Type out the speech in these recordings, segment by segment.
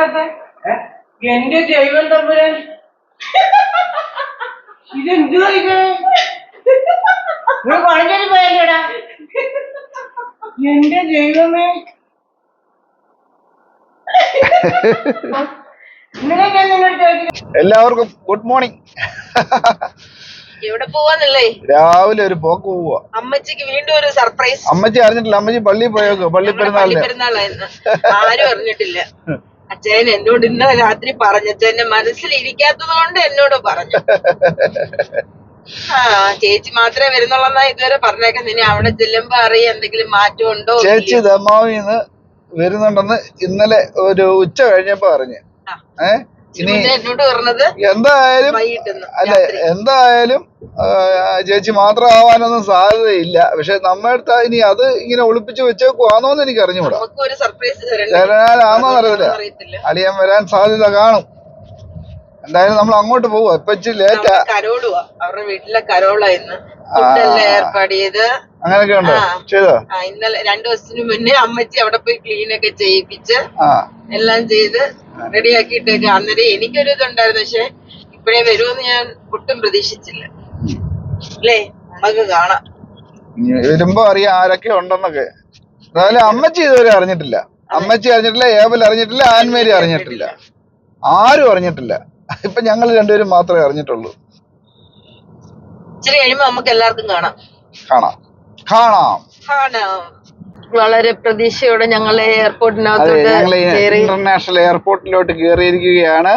കയറാത്തെ എന്റെ ജൈവൻ തമ്പുരാൻ. ഇതെന്തുവാ ഇത് പോയല്ലേടാ എന്റെ ദൈവമേ. എല്ലാവർക്കും ഗുഡ് മോർണിംഗ്. എവിടെ പോവാന്നല്ലേ? രാവിലെ ഒരു പോക്ക് പോവാ. അമ്മച്ചിക്ക് വീണ്ടും ഒരു സർപ്രൈസ്. അമ്മച്ചി അറിഞ്ഞിട്ടില്ല അമ്മച്ചി പള്ളി പോയോ പള്ളി പെരുന്നാളിന് പെരുന്നാളായിരുന്നു ആരും അറിഞ്ഞിട്ടില്ല. അച്ഛൻ എന്നോട് ഇന്നലെ രാത്രി പറഞ്ഞു അച്ഛന്റെ മനസ്സിൽ ഇരിക്കാത്തത് കൊണ്ട് എന്നോട് പറഞ്ഞു. ആ ചേച്ചി മാത്രമേ വരുന്നുള്ളതാ ഇതുവരെ പറഞ്ഞേക്കാൻ ഇനി അവിടെ ചെല്ലുമ്പോ അറിയാം എന്തെങ്കിലും മാറ്റം ഉണ്ടോ ചേച്ചി ദമാവിന്ന് വരുന്നുണ്ടെന്ന് ഇന്നലെ ഒരു ഉച്ച കഴിഞ്ഞപ്പോ പറഞ്ഞു. ആ. ഇനി എന്തായാലും അല്ല എന്തായാലും ചേച്ചി മാത്രം ആവാനൊന്നും സാധ്യതയില്ല. പക്ഷെ നമ്മുടെ അടുത്ത് ഇനി അത് ഇങ്ങനെ ഒളിപ്പിച്ച് വെച്ചേക്കുവാന്നോന്ന് എനിക്ക് അറിഞ്ഞുകൂടാ അറിയില്ല അറിയത്തില്ല. അളിയൻ വരാൻ സാധ്യത കാണും. എന്തായാലും നമ്മൾ അങ്ങോട്ട് പോവാ. ഇപ്പൊ ലേറ്റാ കരോളുവാ. അവരുടെ വീട്ടിലെ കരോളായിരുന്നു ഫുഡെല്ലാം ഏർപ്പാട് ചെയ്ത്. അങ്ങനെയൊക്കെ ഉണ്ടോ. ചെയ്തോ? ഇന്നലെ രണ്ടു ദിവസത്തിന് മുന്നേ അമ്മച്ചി അവിടെ പോയി ക്ലീൻ ഒക്കെ ചെയ്യിപ്പിച്ച് എല്ലാം ചെയ്ത് റെഡിയാക്കിയിട്ടേക്ക്. അന്നേരം എനിക്കൊരു ഇതുണ്ടായിരുന്നു. പക്ഷെ ഇപ്പഴേ വരുമെന്ന് ഞാൻ ഒട്ടും പ്രതീക്ഷിച്ചില്ല. അല്ലേ? നമുക്ക് കാണാം. ഇനി വരുമ്പോ അറിയാം ആരൊക്കെ ഉണ്ടെന്നൊക്കെ. എന്തായാലും അമ്മച്ചി ഇതുവരെ അറിഞ്ഞിട്ടില്ല. അമ്മച്ചി അറിഞ്ഞിട്ടില്ല ഏബൽ അറിഞ്ഞിട്ടില്ല ആൻമേരി അറിഞ്ഞിട്ടില്ല. ആരും അറിഞ്ഞിട്ടില്ല. ഇപ്പൊ ഞങ്ങൾ രണ്ടുപേരും മാത്രമേ അറിഞ്ഞിട്ടുള്ളൂ. ഇച്ചിരി കഴിയുമ്പോ നമുക്ക് എല്ലാവർക്കും കാണാം. കാണാം. കാണാം. കാണാം. വളരെ പ്രതീക്ഷയോടെ എയർപോർട്ടിനകത്തോട്ട് ഞങ്ങൾ കയറി ഇന്റർനാഷണൽ എയർപോർട്ടിലോട്ട് കയറിയിരിക്കുകയാണ്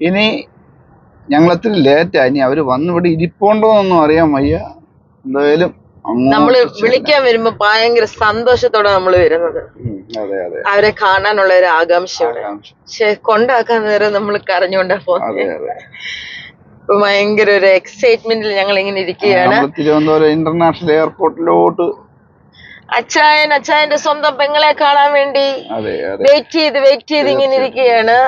ഇനി ഞങ്ങൾ ലേറ്റ് ലേറ്റാ ഇനി അവർ വന്ന് ഇവിടെ ഇരിപ്പുണ്ടോന്നൊന്നും അറിയാൻ വയ്യ. എന്തായാലും നമ്മൾ വിളിക്കാൻ വരുമ്പോ ഭയങ്കര സന്തോഷത്തോടെ നമ്മൾ വരുന്നത്. അവരെ കാണാനുള്ള ഒരു ആകാംക്ഷയോടെ. ആകാംക്ഷ. പക്ഷെ കൊണ്ടാക്കാൻ നേരം നമ്മൾ കരഞ്ഞുകൊണ്ടാ പോകുന്നത് ഭയങ്കര ഒരു എക്സൈറ്റ്മെന്റിൽ ഞങ്ങൾ ഇങ്ങനെ ഇരിക്കുകയാണ്. തിരുവനന്തപുരം ഇന്റർനാഷണൽ എയർപോർട്ടിലോട്ട് അച്ചായൻ അച്ചായന്റെ സ്വന്തം പെങ്ങളെ കാണാൻ വേണ്ടി വെയിറ്റ് ചെയ്ത് വെയിറ്റ് ചെയ്ത് ഇങ്ങനെ ഇരിക്കുകയാണ്.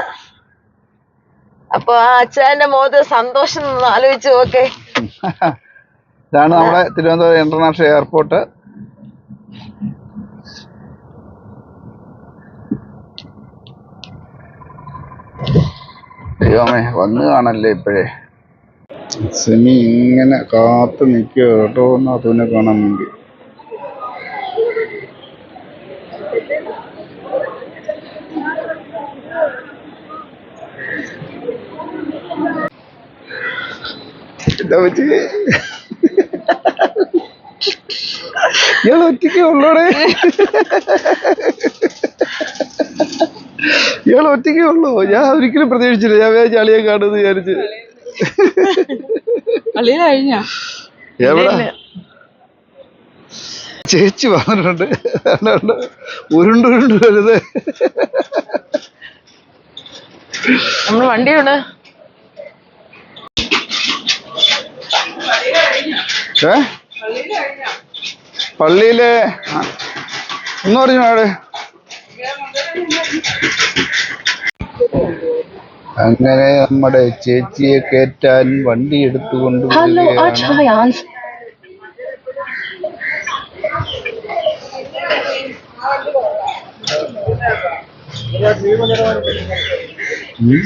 അപ്പൊ ആ അച്ചായന്റെ മോദ സന്തോഷം ആലോചിച്ചു ഓക്കെ ഇതാണ് നമ്മുടെ തിരുവനന്തപുരം ഇന്റർനാഷണൽ എയർപോർട്ട്. ദൈവമേ വന്ന് കാണല്ലേ ഇപ്പോഴേ? സെമി ഇങ്ങനെ കാത്തു നിൽക്കുക കേട്ടോ നാത്തൂനെ കാണാൻ വേണ്ടി. പറ്റി? ഇയാൾ ഒറ്റയ്ക്ക് ഉള്ളോടെ? ഇയാൾ ഒറ്റയ്ക്ക് ഉള്ളൂ. ഞാൻ ഒരിക്കലും പ്രതീക്ഷിച്ചില്ല. ഞാൻ വേറെ ചളിയെ കാണുമെന്ന് വിചാരിച്ച്. എവിടെ? ചേച്ചി വന്നിട്ടുണ്ട്. ഉരുണ്ട് ഉരുണ്ട് വരുന്നത്. നമ്മൾ വണ്ടിയുണ്ട് ഏ? പള്ളിയിലെ? ആ, ഒന്ന് പറഞ്ഞു അവിടെ അങ്ങനെ നമ്മുടെ ചേച്ചിയെ കേറ്റാൻ വണ്ടി എടുത്തുകൊണ്ട് വരികയാണ്. ഉം.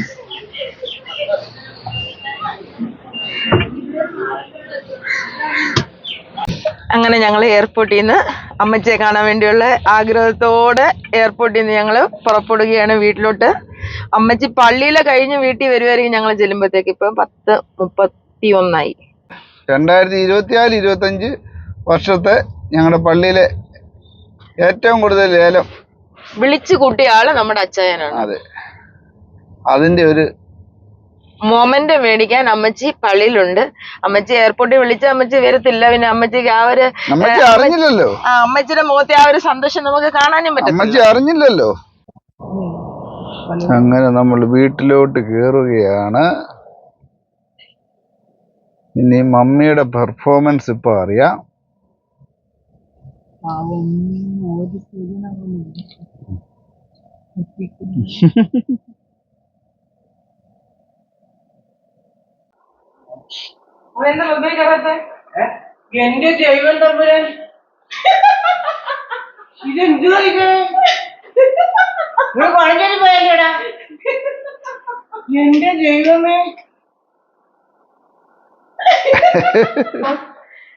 അങ്ങനെ ഞങ്ങൾ എയർപോർട്ടിൽ നിന്ന് അമ്മച്ചിയെ കാണാൻ വേണ്ടിയുള്ള ആഗ്രഹത്തോടെ എയർപോർട്ടിൽ നിന്ന് ഞങ്ങൾ പുറപ്പെടുകയാണ് വീട്ടിലോട്ട്. അമ്മച്ചി പള്ളിയിലെ കഴിഞ്ഞ് വീട്ടിൽ വരുമായിരിക്കും ഞങ്ങൾ ചെല്ലുമ്പോഴത്തേക്ക്. ഇപ്പം പത്ത് മുപ്പത്തി ഒന്നായി രണ്ടായിരത്തി ഇരുപത്തിനാല് ഇരുപത്തഞ്ച് വർഷത്തെ ഞങ്ങളുടെ പള്ളിയിലെ ഏറ്റവും കൂടുതൽ ലേലം. വിളിച്ചു കൂട്ടിയ ആൾ നമ്മുടെ അച്ചായനാണ്. അതെ. അതിന്റെ ഒരു മൊമെന്റ് മേടിക്കാൻ അമ്മച്ചി പള്ളിയിലുണ്ട്. അമ്മച്ചി എയർപോർട്ടിൽ വിളിച്ച അമ്മച്ചി വരത്തില്ല. പിന്നെ അമ്മച്ചിക്ക് ആ ഒരു നമ്മക്ക് അറിഞ്ഞില്ലല്ലോ? ആ അമ്മച്ചിയുടെ മുഖത്തെ ആ ഒരു സന്തോഷം നമുക്ക് കാണാനും പറ്റും അമ്മച്ചി അറിഞ്ഞില്ലല്ലോ? അങ്ങനെ നമ്മൾ വീട്ടിലോട്ട് കേറുകയാണ്. ഇനി മമ്മിയുടെ പെർഫോമൻസ് ഇപ്പൊ അറിയാം. അതെന്താ എന്റെ ജൈവൻ തമ്പുരാൻ. ഇതെന്തുവാ ഇത് ഇവിടെ പഴഞ്ചേരി പോയല്ലേടാ എന്റെ ദൈവമേ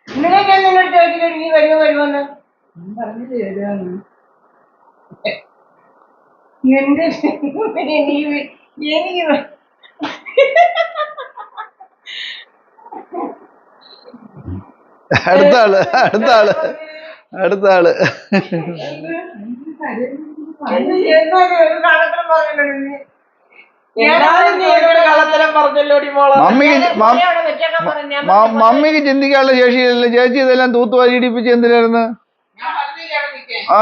നിങ്ങൾക്ക് എന്നോട് ചോദിച്ചിട്ട് നീ വരുമോ വരുമോന്ന് എന്റെ എനിക്ക് അടുത്ത ആൾ അടുത്ത ആൾ അടുത്ത ആൾ മമ്മിക്ക് ചിന്തിക്കാനുള്ള ശേഷിയില്ല ചേച്ചി ഇതെല്ലാം തൂത്തുവാരി ഇടിപ്പിച്ച് എന്തിനായിരുന്നു. ആ.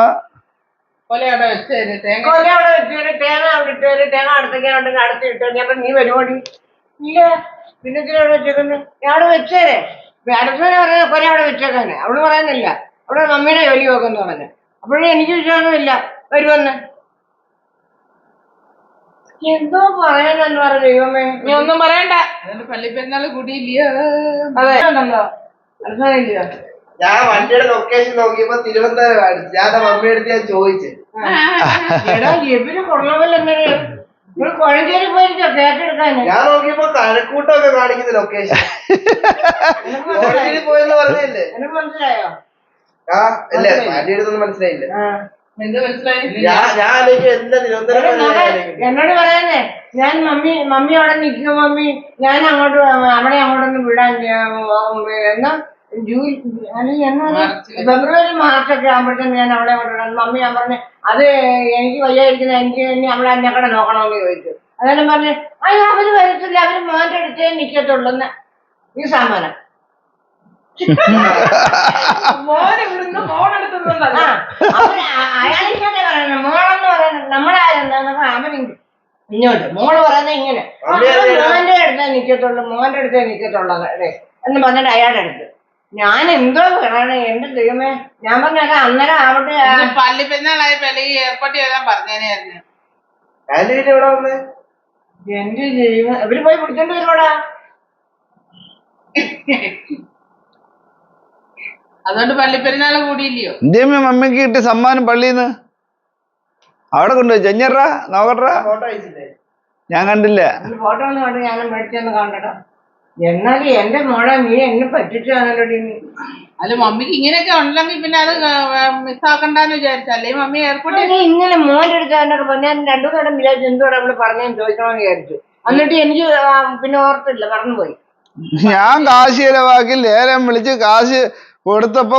പിന്നെ വെച്ചേരെ അടുത്തവരെ പറഞ്ഞ പോരെ അവിടെ വെച്ചേക്കാനെ അവൾ പറയുന്നില്ല. അവിടെ മമ്മിയുടെ ജോലി നോക്കെന്ന് പറഞ്ഞു അപ്പോഴേ എനിക്ക് വിശ്വാസമില്ല. വരുമെന്ന് എന്തോ പറയാനെന്ന് പറഞ്ഞു ദൈവമേ. നീ ഒന്നും പറയണ്ട. പള്ളിപ്പെരുന്നാൾ കൂടിയില്ലയോ അതെ. ഉണ്ടല്ലോ. ഞാൻ വണ്ടിയുടെ ലൊക്കേഷൻ നോക്കിയപ്പോ തിരുവനന്തപുരം ഞാൻ മമ്മിയുടെ അടുത്ത് ഞാൻ ചോദിച്ചു. എടാ ഇവർ കൊള്ളവല്ല ഇവർ കോഴഞ്ചേരി പോയിരിക്കോ കേട്ടെടുക്കാന് ഞാൻ നോക്കിയപ്പോ കഴക്കൂട്ടൊക്കെ കാണിക്കുന്ന ലൊക്കേഷൻ കോഴഞ്ചേരി പോയെന്ന് പറഞ്ഞില്ലേ എനിക്ക് മനസ്സിലായോ? ആ ഇല്ലേ വണ്ടിയുടെ അടുത്തൊന്നും മനസ്സിലായില്ല. ഞാൻ ഞാൻ ആലോചിക്കും എന്താ തിരുവനന്തപുരം. എന്നോട് പറയുന്നേ ഞാൻ മമ്മി മമ്മി അവിടെ നിൽക്കും മമ്മി. ഞാൻ അങ്ങോട്ട് അവിടെ അങ്ങോട്ടൊന്നും വിടാൻ എന്നാ ജൂലൈ ഫെബ്രുവരി മാർച്ച്. ഒക്കെ ആകുമ്പോഴത്തേന് ഞാൻ അവളെ കൊണ്ടുവരണം മമ്മി ഞാൻ പറഞ്ഞു അത് എനിക്ക് വയ്യായിരിക്കുന്ന എനിക്ക് തന്നെ അവളെ എന്നെ കൂടെ നോക്കണമെന്ന് ചോദിച്ചു. അതെല്ലാം പറഞ്ഞു അയ്യോ അവർ വരത്തില്ല അവർ മോന്റെ അടുത്തേ നിക്കത്തുള്ളൂന്ന് ഈ സാമാനം ഇവിടുന്ന് അയാളിങ്ങനെ പറയുന്നത്. മോളെന്ന് പറയുന്നത് നമ്മളായിരുന്നു അവൻ ഇങ്ങ- ഇങ്ങോട്ട്. മോൾ പറയുന്നത് ഇങ്ങനെ. മോന്റെ അടുത്തേ നിക്കത്തുള്ളൂ മോന്റെ അടുത്തേ നിക്കത്തുള്ളൂ അല്ലേ എന്ന് പറഞ്ഞിട്ട് അയാളുടെ അടുത്ത്. ഞാൻ എന്തോ പറയണേ എന്റെ ദൈവമേ. ഞാൻ പറഞ്ഞത് അന്നേരം ആവട്ടെ. പള്ളി പെരുന്നാളായ പള്ളി എയർപോർട്ടിൽ ചെയ്താൽ പറഞ്ഞേനായിരുന്നു. ആന്റി പിന്നെ ഇവിടെ വന്ന്? എന്റെ ദൈവം. ഇവർ പോയി പിടിച്ചോണ്ട് വരുവാടാ അതുകൊണ്ട് പള്ളി പെരുന്നാൾ കൂടിയില്ലയോ? എന്തേമ്മ മമ്മിക്ക് കിട്ടിയ സമ്മാനം പള്ളിന്ന് അവിടെ കൊണ്ടുപോയി. ചെഞ്ഞറാ നോക്കട്രാ ഫോട്ടോ അയച്ചില്ലേ? ഞാൻ കണ്ടില്ല. ഫോട്ടോ ഒന്ന് കണ്ട് ഞാൻ മേടിച്ചൊന്ന് കണ്ടടാ എന്നാലും എന്റെ മോളെ നീ എന്നെ പറ്റിച്ചാണല്ലോ നീ. അല്ല മമ്മിക്ക് ഇങ്ങനെയൊക്കെ ഉണ്ടെങ്കിൽ പിന്നെ അത് മിസ്സാക്കണ്ടെന്ന് വിചാരിച്ചു. അല്ലെങ്കിൽ മമ്മി എയർപോർട്ടിൽ ഇങ്ങനെ മോന്റെ അടുത്ത് എന്നൊക്കെ പറഞ്ഞു ഞാൻ രണ്ടു നേരം വിചാരിച്ചു എന്തോടെ അവൾ പറഞ്ഞു ചോദിക്കണമെന്ന് വിചാരിച്ചു. എന്നിട്ട് എനിക്ക് പിന്നെ ഓർത്തില്ല പോയി ഞാൻ കാശ് ചെലവാക്കി ലേലം വിളിച്ച് കാശ് കൊടുത്തപ്പോ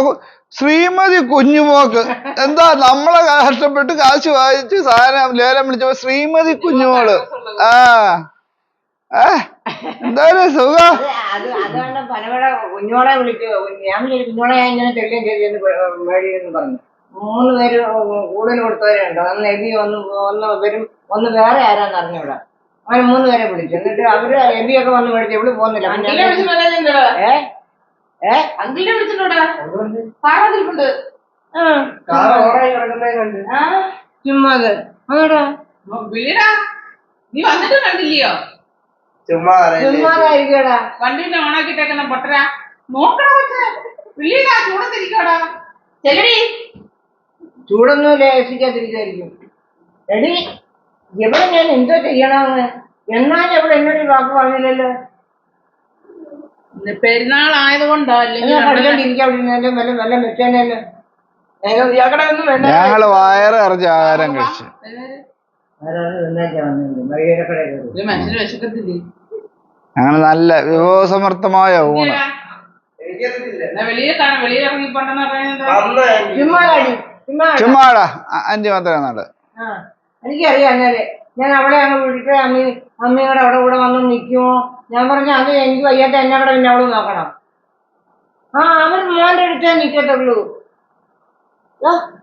ശ്രീമതി കുഞ്ഞുമോക്ക് എന്താ നമ്മളെ കഷ്ടപ്പെട്ട് കാശ് വാങ്ങിച്ച് സാധനം ലേലം വിളിച്ചപ്പോ ശ്രീമതി കുഞ്ഞുമോൾ? ആ. എന്തായാലും സുഖം. അത് അത് അതുകൊണ്ട് പനവട കുഞ്ഞോളെ വിളിച്ചു ഞാൻ കുഞ്ഞോളെ ഞാൻ ഇങ്ങനെ തെളിയും പറഞ്ഞു. മൂന്ന് പേര് കൂടുതൽ കൊടുത്തവരുണ്ട് ഒന്ന് എബി ഒന്ന് ഒന്ന് വരും. ഒന്ന് വേറെ ആരാന്ന് അറിഞ്ഞൂടാ. അങ്ങനെ മൂന്ന് പേരെ വിളിച്ചു. എന്നിട്ട് അവർ എബിയൊക്കെ വന്ന് മേടിച്ചു ഇവിടെ പോകുന്നില്ല. ഏ? ഏ? അങ്കിളിനെ വിളിടാ നീ വന്നിട്ട് കണ്ടില്ലയോ? ചുമ്മാ അറിയില്ലേ ചുമ്മാതായിരിക്കടാ വണ്ടിന്റെ ഓണാക്കിട്ടേക്കുന്ന പൊട്ടരാ. നോക്കടാ പക്ഷേ വിളിയടാ ചൂടത്തിരിക്കടാ ചെല്ലടി. ചൂടൊന്നും ലേശിക്കാതിരിക്കായിരിക്കും എടി എവിടെ ഞാൻ എന്തോ ചെയ്യണമെന്ന്. എന്നാൽ എവിടെ എന്നോട് വാക്ക് പറഞ്ഞില്ലല്ലോ. പെരുന്നാൾ ആയതുകൊണ്ടോ ഞങ്ങൾ വയറ് നിറച്ച് ആഹാരം കഴിച്ചു. മനുഷ്യന് വിശക്കത്തില്ലേ ഞങ്ങൾ നല്ല വിഭവസമർത്ഥമായ ഊണ്. ചുമ്മാട അഞ്ചു വെളിയിൽ നാട് എനിക്കറിയാം ഞാൻ അവിടെ അങ്ങ് വിളിച്ച് അമ്മി അമ്മയുടെ അവിടെ കൂടെ വന്ന് നിൽക്കുമോ? ഞാൻ പറഞ്ഞു അത് എനിക്ക് വയ്യാത്ത എന്നെ അവിടെ പിന്നെ അവൾ നോക്കണം. ആ അവൻ മോന്റെ അടുത്തേ നിൽക്കത്തുള്ളൂ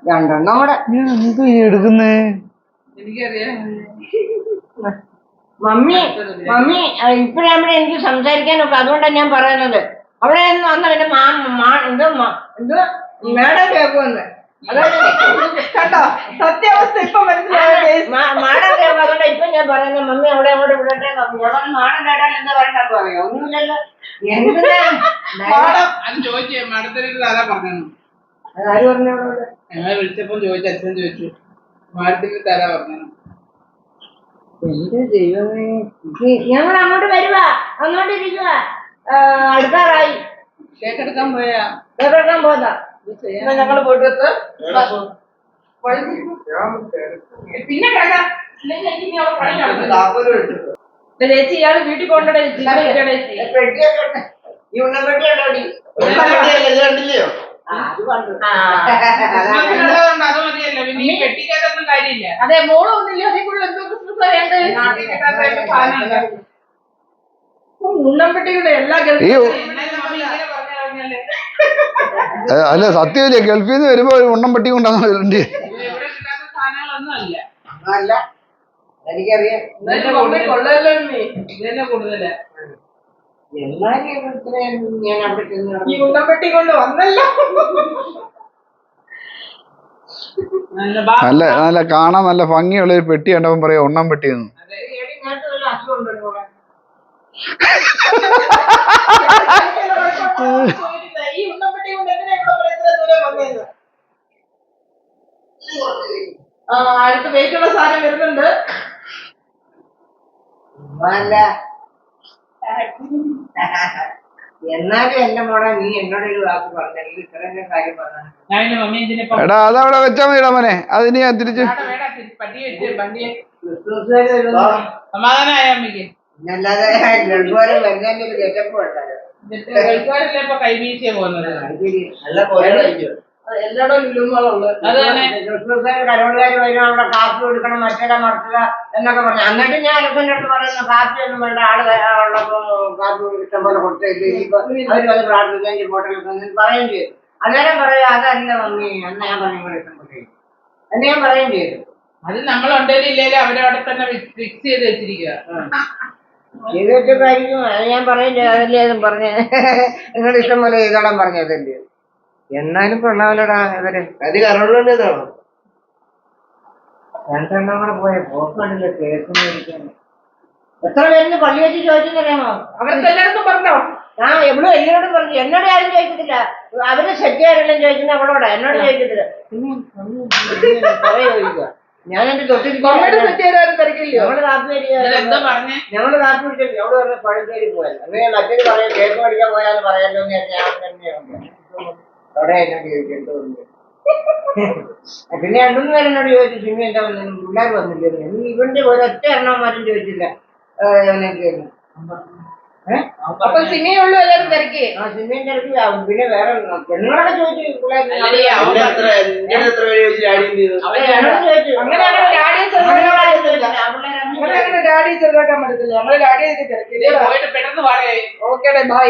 രണ്ടെണ്ണം കൂടെ. എന്ത് എടുക്കുന്നേ? എനിക്കറിയാം. മമ്മി മമ്മി ഇപ്പഴാകുമ്പോഴേ എനിക്ക് സംസാരിക്കാനൊക്കെ അതുകൊണ്ടാണ് ഞാൻ പറയുന്നത്. അവിടെ നിന്ന് വന്ന പിന്നെ മാ മാ എന്ത് മാ- എന്തോ? മേടം കേൾക്കുമെന്ന്. കണ്ടോ സത്യാവസ്ഥ ഇപ്പൊ മനസ്സിലായോ മാടം കേൾക്കും അതുകൊണ്ട് ഇപ്പൊ ഞാൻ പറയുന്നത് മമ്മി അവിടെ അങ്ങോട്ട് വിടട്ടെ മാടം കേട്ടാൽ എന്താ പറയണ്ടെന്ന് പറയാം. ഒന്നുമില്ലല്ലോ. എന്തിനാ? മാഡം. അത് ചോദിച്ചേ മാഡത്തിനൊരു കഥ പറഞ്ഞു ആര് പറഞ്ഞു അവിടെ ഞങ്ങളെ വിളിച്ചപ്പോ ചോദിച്ചു അച്ഛൻ ചോദിച്ചു മാഡത്തിന് തരാ പറഞ്ഞു എന്റെ ദൈവമേ. ഞങ്ങൾ അങ്ങോട്ട് വരുവാ. അങ്ങോട്ട് ഇരിക്കുക അടുത്താറായി. കേക്കെടുക്കാൻ പോയാ? കേക്കെടുക്കാൻ ഞങ്ങൾ പോയിട്ട് പിന്നെ ചേച്ചി ഇയാൾ വീട്ടിൽ? ഇത് കണ്ടില്ലയോ? അത് കണ്ടു. ഉള്ളതുകൊണ്ട് അത് എല്ലാ അല്ല സത്യമില്ല ഗൾഫിൽ നിന്ന് വരുമ്പോ ഒരു ഉണ്ണം പെട്ടി കൊണ്ടാണ് വരണ്ടി എനിക്കറിയാം. ഞാൻ അവിടെ ഉണ്ണംപെട്ടി കൊണ്ട് വന്നല്ലോ. നല്ല നല്ല കാണാൻ നല്ല ഭംഗിയുള്ള ഒരു പെട്ടി കണ്ടപ്പോൾ പറയാ ഉണ്ണം പെട്ടി എന്ന് എടി, ഇങ്ങനത്തെ വല്ല അസുഖം ഉണ്ടോ ഇവിടെ? ഈ ഉണ്ണംപെട്ടി കൊണ്ട് എങ്ങനെയാ ഇവിടെ വരെ ഇത്ര ആ അടുത്ത് വെയിറ്റുള്ള സാധനം വരുന്നുണ്ട്. അല്ല. എന്നാലും എന്റെ മോളെ നീ എന്നോട് ഒരു വാക്ക് പറഞ്ഞെങ്കിൽ കാര്യം പറഞ്ഞു എടാ അതവിടെ വെച്ചാ മതിടാ മോനെ. അതിന് ഞാൻ തിരിച്ച് വരുന്നു സമാധാനമായ അമ്മയ്ക്ക്? വരുന്നതിന്റെ ഒരു ഗെറ്റപ്പ് ഇപ്പൊ കൈവീശിയ പോകുന്നത്? നല്ല പോലെ കഴിക്കും അവിടെ കാപ്പി കൊടുക്കണം മറ്റേതാ മറക്കുക എന്നൊക്കെ പറഞ്ഞു. എന്നിട്ട് ഞാൻ അലപ്പന്റെ അടുത്ത് പറയുന്നു കാപ്പി ഒന്നും വേണ്ട ആൾ ഉള്ളപ്പോ കാപ്പി ഇഷ്ടം പോലെ കൊടുത്തേക്ക്. അവർ വന്ന് പ്രാർത്ഥിക്കാൻ പറയുകയും ചെയ്തു. അന്നേരം പറയാ അതല്ല മമ്മി അന്ന് ഞാൻ പറഞ്ഞു ഇവിടെ ഇഷ്ടം പോലെ എന്ന് ഞാൻ പറയുകയും ചെയ്തു. അത് നമ്മളുണ്ടേലും ഇല്ലേലും അവരവിടെ തന്നെ ഫിക്സ് ചെയ്ത് വെച്ചിരിക്കുക ചെയ്തിട്ടായിരിക്കും അത് ഞാൻ പറയും ചെയ്തു. അതല്ലേ അതും പറഞ്ഞ്. നിങ്ങളുടെ ഇഷ്ടം പോലെ ചെയ്തോളാൻ പറഞ്ഞതല്ലേ എന്നാലും കൊള്ളാമല്ലോടാ ഇവർ. അത് കറണ്ടുള്ളതാണോ രണ്ടെണ്ണം കൂടെ പോയ. പോക്കണ്ടില്ല കേക്ക് മേടിക്കാൻ എത്ര പേരിന് പള്ളി വെച്ച് ചോദിച്ചെന്നറിയാമോ? അവർക്ക് എല്ലായിടത്തും പറഞ്ഞോ? ആ എവിടെ എന്നോട് പറഞ്ഞു. എന്നോട് ആരും ചോദിക്കത്തില്ല അവർ സെറ്റുകാരെല്ലാം ചോദിക്കുന്ന അവളോടാ. എന്നോട് ചോദിക്കത്തില്ല പിന്നെ ഞാൻ എന്റെ തൊട്ടിൽ ഞങ്ങൾ കാപ്പി പറഞ്ഞേ ഞങ്ങൾ കാപ്പി കുടിച്ചു പറഞ്ഞ പഴഞ്ചേരി പോയല്ലോ അങ്ങനെ മറ്റൊരു പറയാം കേക്ക് മേടിക്കാൻ പോയാലും പറയാലോ എന്ന് ഞാൻ തന്നെയാണ് അവിടെ എന്നെ വന്നു? പിന്നെ രണ്ടുമൂന്ന് പേര് എന്നോട് ചോദിച്ചു സിനിമ എന്താ വന്നു? പിള്ളേർ വന്നില്ലേ എന്ന്. ഇവന്റെ ഒരൊറ്റ എണ്ണമാരും ചോദിച്ചില്ല? അപ്പൊ സിനിമയുള്ളൂ എല്ലാവരും തിരക്കി. ആ സിനിമയും തിരക്കി. പിന്നെ വേറെ പെണ്ണുങ്ങളൊക്കെ ചോദിച്ചു പിള്ളേർ അങ്ങനെ അങ്ങനെ ഡാഡിയെ ചെറുതാക്കാൻ പറ്റത്തില്ല. ആ ഡാഡി തിരക്കില്ല പോയിട്ട് പെട്ടെന്ന് പറയേ ഓക്കേടെ ബൈ.